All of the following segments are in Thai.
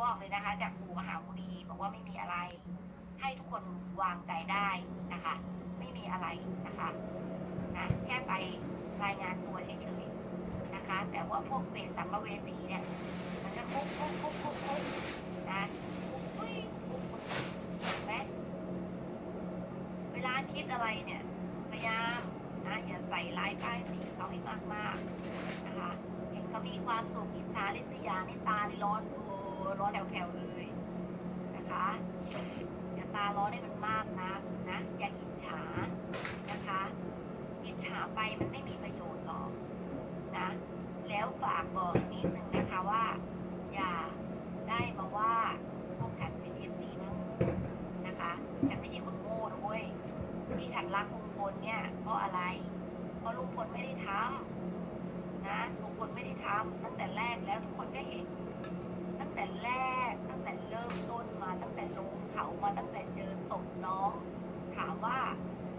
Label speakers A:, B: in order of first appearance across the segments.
A: บอกเลยนะคะ จากปู่มหาบุรีบอกว่าไม่มีอะไร ให้ทุกคนวางใจได้นะคะ ไม่มีอะไรนะคะนะแค่ไปรายงานตัวเฉยๆนะคะ แต่ว่าพวกเวรสัมภเวสีเนี่ย มันก็คุกคุกคุกคุกคุกนะคุกคุยคุกคุกเห็นไหมเวลาคิดอะไรเนี่ยพยายามนะอย่าใส่ร้ายป้ายสีเขาให้มากๆนะคะ เห็นเขามีความสุขอิจฉาริษยานี่ตานี่ร้อนโอ้ร้อนแผ่วๆเลยนะคะอย่าตาร้อนให้มันมากนะนะอย่าอิจฉานะคะ อิจฉาไปมันไม่มีประโยชน์หรอกนะแล้วฝากบอกนิดนึงนะคะว่า อย่าได้มาว่าพวกฉันเป็นเอฟซีนะนะคะ ฉันไม่ใช่คนโง่นะเว้ยที่ฉันรักลุงพลเนี่ยเพราะอะไร เพราะลุงพลไม่ได้ทำนะลุงพลไม่ได้ทำตั้งแต่แรกแล้วทุกคนก็เห็น แต่แรก ตั้งแต่เริ่มต้นมาตั้งแต่ลงเขามาตั้งแต่เจอศพน้อง ถามว่า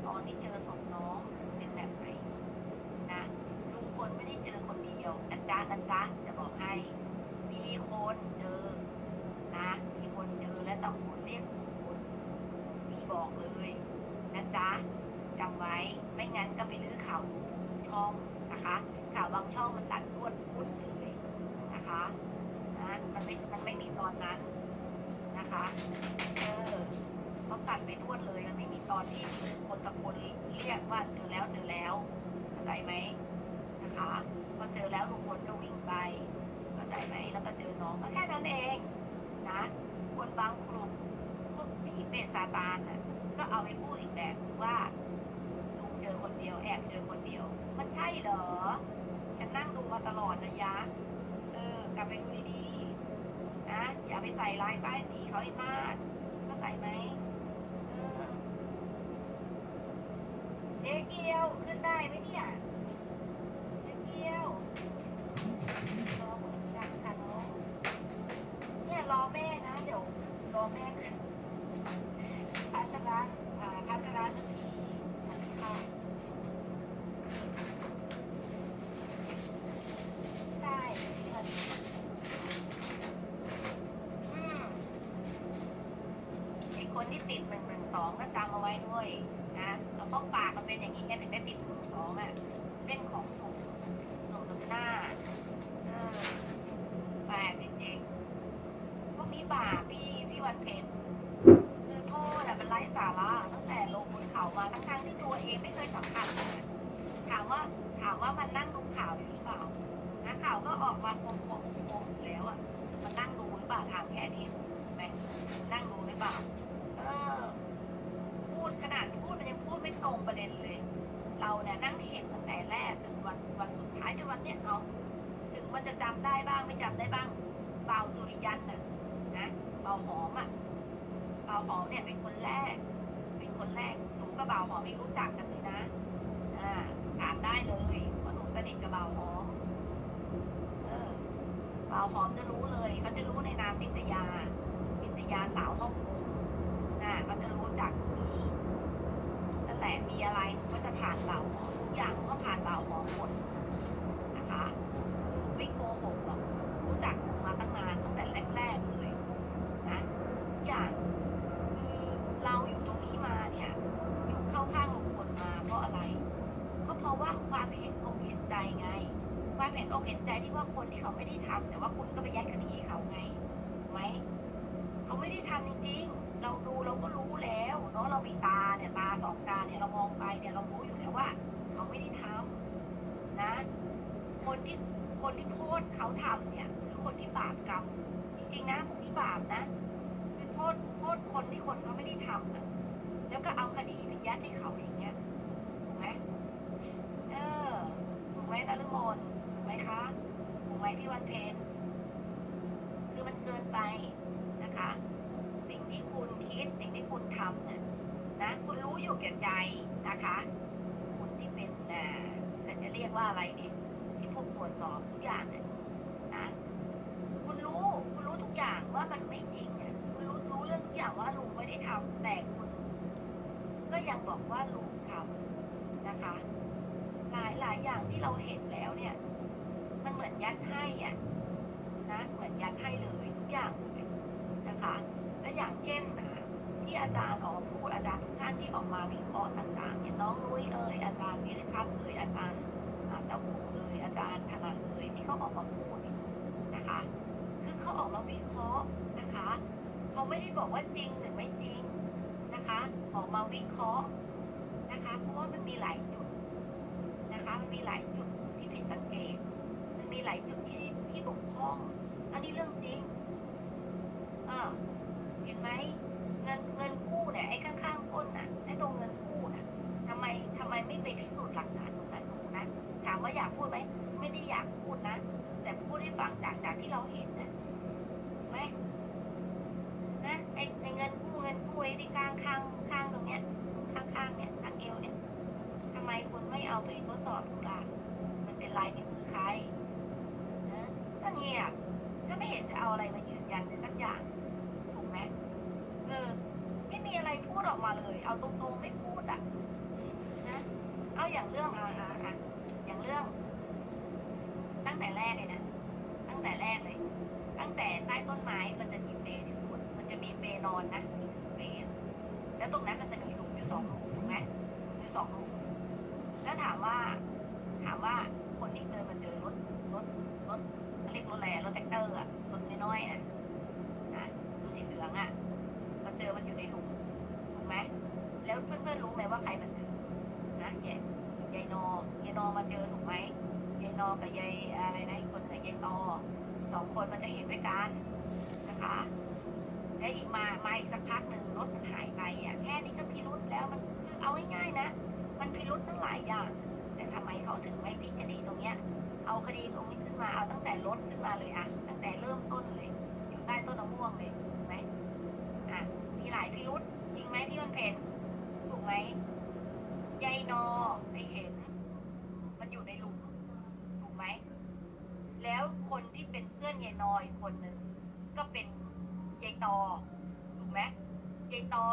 A: ตอนที่เจอศพน้องเป็นแบบไหนนะลุงพลไม่ได้เจอคนเดียวนะจ๊ะนะจ๊ะจะบอกให้มีคนเจอนะมีคนเจอและตะโกนเรียกลุงพลมีบอกเลยนะจ๊ะจำไว้ไม่งั้นก็ไปลื้อข่าวช่องนะคะ ข่าวบางช่องมันตัดรวดหมดเลยนะคะ นะมันไม่มันไม่มีตอนนั้นนะคะเออเขาตัดไปรวดเลยมันไม่มีตอนที่คนตะโกนเรียกว่าเจอแล้วเจอแล้วเข้าใจไหมนะคะพอเจอแล้วลุงพลก็วิ่งไปเข้าใจไหมแล้วก็เจอน้องก็แค่นั้นเองนะคนบางกลุ่มพวกผีเปรตซาตานน่ะก็เอาไปพูดอีกแบบคือว่าลุงเจอคนเดียวแอบเจอคนเดียว มันใช่เหรอฉันนั่งดูมาตลอดนะยะเออกลับไปดูดี นะอย่าไปใส่ลายป้ายสีเขาให้มากเข้าใจไหมเออเจ๊เกียวขึ้นได้ไหมเนี่ยเจ๊เกียว รอเหมือนกันค่ะน้องเนี่ยรอแม่นะ เดี๋ยวรอแม่ค่ะพัชระอ่าพัชระทีค่ะใช่อืมไอ คนที่ติดหนึ่งหนึ่งสองก็จำเอาไว้ด้วยนะแล้วก็ปากมันเป็นอย่างนี้แค่ถึงได้ติดหนึ่งสองอะเล่นของสูงหนุ่มหนุ่มหน้าเออแปลกจริงๆพวกนี้บาปพี่พี่วันเพ็ญคือโทษอะเป็นไร้สาระตั้งแต่ลงบนเขามาทั้งๆที่ตัวเองไม่เคยสัมผัสเลยถามว่าถามว่ามันนั่งดูข่าวอยู่หรือเปล่านะข่าวก็ออกมาโปงโปงๆแล้วอะมันนั่งดูหรือเปล่าถามแค่นี้ไหมนั่งดูหรือเปล่า ออพูดขนาดพูดมันยังพูดไม่ตรงประเด็นเลย เราเนี่ยนั่งเห็นตั้งแต่แรกจนวันวันสุดท้ายจนวันเนี้ยเอาะถึงมันจะจำได้บ้างไม่จำได้บ้างเบาสุริยันน่ะนะเบาหอมอะเบาหอมเนี่ยเป็นคนแรก เป็นคนแรกหนูกับเบาหอมไม่รู้จักกันเลยนะอ่าถามได้เลยว่าหนูสนิทกับเบาหอมเออเบาหอมจะรู้เลยเขาจะรู้ในนามนิตยานิตยาสาวฮ่องกง น่ะเขาจะรู้จักตรงนี้นั่นแหละมีอะไรก็จะผ่านเบาวหอทุกอย่างก็ผ่านเบาหอมหมดนะคะไม่โกหกหรอกรู้จักมาตั้งนานตั้งแต่แรกๆเลยนะทุกอย่างคือเราอยู่ตรงนี้มาเนี่ยอยู่เข้าข้างลุงพลมาเพราะอะไร ก็เพราะว่าความเห็นอกเห็นใจไงความเห็นอกเห็นใจที่ว่าคนที่เขาไม่ได้ทำแต่ว่าคุณก็ไปยัดคดีเขาไงไหมเขาไม่ได้ทำจริงๆ เราดูเราก็รู้แล้วเนาะเรามีตาเนี่ยตาสองตาเนี่ยเรามองไปเนี่ยเรารู้อยู่แล้วว่า เขาไม่ได้ทำนะ คนที่คนที่โทษเขาทำเนี่ยคือคนที่บาปกรรมจริง ๆ นะพวกที่บาปนะคือโทษโทษคนที่คนเขาไม่ได้ทำอะแล้วก็เอาคดีไปยัดให้เขาอย่างเงี้ยถูกไหมเออถูกไหมนฤมลถูกไหมคะถูกไหมพี่วันเพ็ญคือมันเกินไปนะคะ คุณคิดสิ่งที่คุณทำเนี่ยนะคุณรู้อยู่แก่ใจนะคะ คุณที่เป็นอ่าแต่จะเรียกว่าอะไรเนี่ยที่พวกตรวจสอบทุกอย่างเนี่ยนะคุณรู้คุณรู้ทุกอย่างว่ามันไม่จริงอะคุณรู้รู้เรื่องทุกอย่างว่าลุงไม่ได้ทำแต่คุณ ก็ยังบอกว่าลุงทำนะคะ หลายหลายอย่างที่เราเห็นแล้วเนี่ย มันเหมือนยัดให้อะนะเหมือนยัดให้เลยทุกอย่างนะคะ และอย่างเป็นที่อาจารย์ออกพูดอาจารย์ทุกท่านที่ออกมาวิเคราะห์ต่างๆเนี่ยน้องนุ้ยเอ่ยอาจารย์วิริชัดเอ่ยอาจารย์เจ้าปู่เอ่ยอาจารย์ธนันเอ่ยที่เขาออกมาพูดเนี่ยนะคะ คือเขาออกมาวิเคราะห์นะคะเขาไม่ได้บอกว่าจริงหรือไม่จริงนะคะ ออกมาวิเคราะห์นะคะ เพราะว่ามันมีหลายจุดนะคะ มันมีหลายจุดที่ผิดสังเกต มันมีหลายจุดที่ที่บกพร่อง อันนี้เรื่องจริงเออ เห็นไหมเงินเงินกู้เนี่ยไอ้ข้างๆก้นน่ะไอ้ตรงเงินกู้น่ะทำไมทำไมไม่ไปพิสูจน์หลักฐานตรงนั้นดูนะถามว่าอยากพูดไหมไม่ได้อยากพูดนะแต่พูดให้ฟังจากจากที่เราเห็นนะถูกไหมนะไอ้ไอ้เงินกู้เงินกู้ไอ้ที่ข้างข้างข้างตรงเนี้ยข้างข้างเนี่ยข้างเอวเนี่ยทำไมคุณไม่เอาไปทดสอบดูล่ะมันเป็นลายนิ้วมือใครนะก็เงียบก็ไม่เห็นจะเอาอะไรมายืนยันเลยสักอย่างถูกไหมเออ ไม่มี ออกมาเลย เอาตรงๆไม่พูดอะนะเอาอย่างเรื่องอะอะอะอย่างเรื่อง ตั้งแต่แรกเลยนะตั้งแต่แรกเลย ตั้งแต่ใต้ต้นไม้มันจะมีเปรย์อยู่คุณมันจะมีเปรย์นอนนะนี่คือเปรย์แล้วตรงนั้นมันจะมีหลุมอยู่สองหลุมถูกไหมอยู่สองหลุมแล้วถามว่า ถามว่าคนที่เดินมาเจอรถรถรถเรียกรถอะไรรถแท็กเตอร์อะรถน้อยๆนะนะรถสีเหลืองอะมาเจอมันอยู่ในหลุมถูกไหม แล้วเพื่อนๆรู้ไหมว่าใครมันถือนะยายยายนอยายนอมาเจอถูกไหมยายนอกับยายอะไรนะอีกคนหนึงยายตอสองคนมันจะเห็นด้วยกันนะคะแล้วอีกมามาอีกสักพักหนึ่งรถมันหายไปอะแค่นี้ก็พิรุษแล้วมันคือเอาง่ายๆนะ มันพิรุษตั้งหลายอย่าง แต่ทำไมเขาถึงไม่พลิกคดีตรงเนี้ย เอาคดีตรงนี้ขึ้นมาเอาตั้งแต่รถขึ้นมาเลยอะตั้งแต่เริ่มต้นเลยอยู่ใต้ต้นมะม่วงเลยถูกไหมอะมีหลายพิรุษจริงไหมพี่มันเพนถูก ไหมยายนอไปเห็น มันอยู่ในหลุมถูกไหม แล้วคนที่เป็นเพื่อนยายนอยคนหนึ่งก็เป็นยายตอถูกไหมยายตอ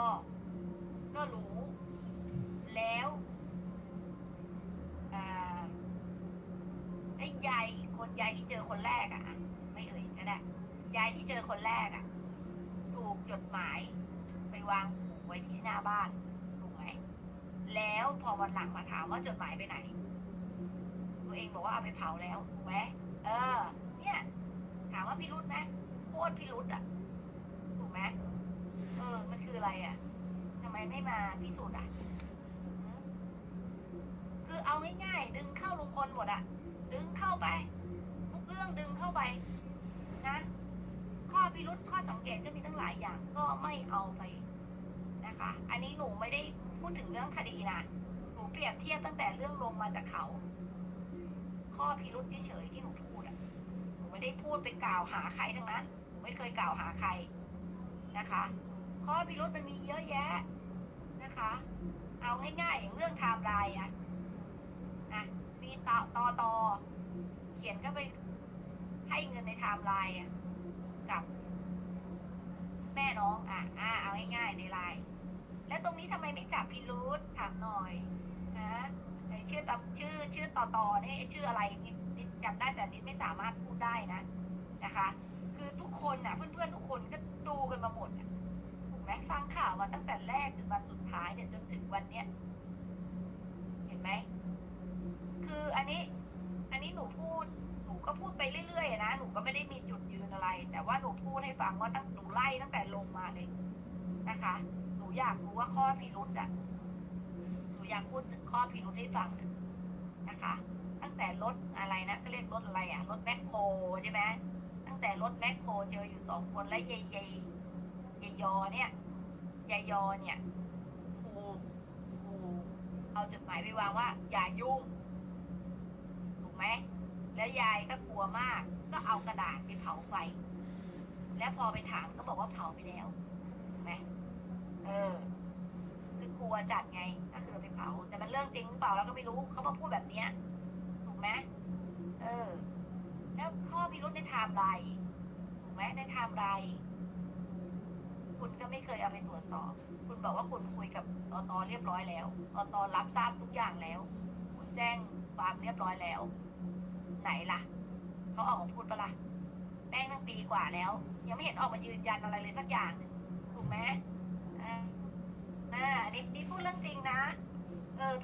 A: ก็รู้ แล้วอไอ้ยายอีกคนยายที่เจอคนแรกอะ่ะ ไม่เอ่ยก็ได้ยายที่เจอคนแรกอะถูกจดหมาย ไปวางผูกไว้ที่หน้าบ้าน แล้วพอวันหลังมาถามว่าจดหมายไปไหน ตัวเองบอกว่าเอาไปเผาแล้วถูกไหมเออ เนี่ย ถามว่าพิรุษไหมโคตรพิรุษอะถูกไหมเออ มันคืออะไรอะทำไมไม่มาพิสูจน์อะคือเอาง่ายๆดึงเข้าลุงพลหมดอะ ดึงเข้าไปทุกเรื่องดึงเข้าไป นะข้อพิรุษข้อสังเกตก็มีตั้งหลายอย่าง ก็ไม่เอาไป นะคะ อันนี้หนูไม่ได้พูดถึงเรื่องคดีนะ หนูเปรียบเทียบตั้งแต่เรื่องลงมาจากเขา ข้อพิรุษเฉยๆที่หนูพูดอะ หนูไม่ได้พูดไปกล่าวหาใครทั้งนั้น หนูไม่เคยกล่าวหาใครนะคะ ข้อพิรุษมันมีเยอะแยะนะคะ เอาง่ายๆอย่างเรื่องไทม์ไลน์อะนะมีต่อต่อตอเขียนก็ไปให้เงินในไทม์ไลน์อะกับแม่น้องอะอ่า ตรงนี้ทำไมไม่จับพิรุษถามหน่อยนะไอ้ชื่อตชื่อชื่อต่อต่อนี่ไอ้ชื่ออะไรนิดจำได้แต่นิดไม่สามารถพูดได้นะนะคะ คือทุกคนน่ะเพื่อนๆทุกคนก็ดูกันมาหมดถูกไหมฟังข่าวมาตั้งแต่แรกถึงวันสุดท้ายเนี่ยจนถึงวันเนี้ยเห็นไหมคืออันนี้ อันนี้หนูพูดหนูก็พูดไปเรื่อยๆนะหนูก็ไม่ได้มีจุดยืนอะไร แต่ว่าหนูพูดให้ฟังว่าตั้งหนูไล่ตั้งแต่ลงมาเลยนะคะ อยากรู้ว่าข้อพิรุษอะหนูอยากพูดถึงข้อพิรุษให้ฟังนะคะ ตั้งแต่รถอะไรนะเขาเรียกรถอะไรอะรถแมคโครใช่ไหมตั้งแต่รถแมคโครเจออยู่สองคนและยายยายยยยอเนี่ยยายยอเนี่ยถูกถูเอาจดหมายไปวางว่า อย่ายุ่งถูกไหมแล้วยายก็กลัวมาก ก็เอากระดาษไปเผาไฟแล้วพอไปถามก็บอกว่าเผาไปแล้วถูกไหม เออ คือกลัวจัดไงก็คือไปเผา แต่มันเรื่องจริงหรือเปล่าเราก็ไม่รู้เขามาพูดแบบเนี้ย ถูกไหมเออ แล้วข้อพิรุธในไทม์ไลน์ถูกไหมในไทม์ไลน์คุณก็ไม่เคยเอาไปตรวจสอบ คุณบอกว่าคุณคุยกับอตเรียบร้อยแล้วอตรับทราบทุกอย่างแล้ว คุณแจ้งความเรียบร้อยแล้ว ไหนล่ะเขาออกมาพูดปะล่ะแม่งตั้งปีกว่าแล้ว ยังไม่เห็นออกมายืนยันอะไรเลยสักอย่างหนึ่งถูกไหม หน่าอันนี้นี่พูดเรื่องจริงนะ เออ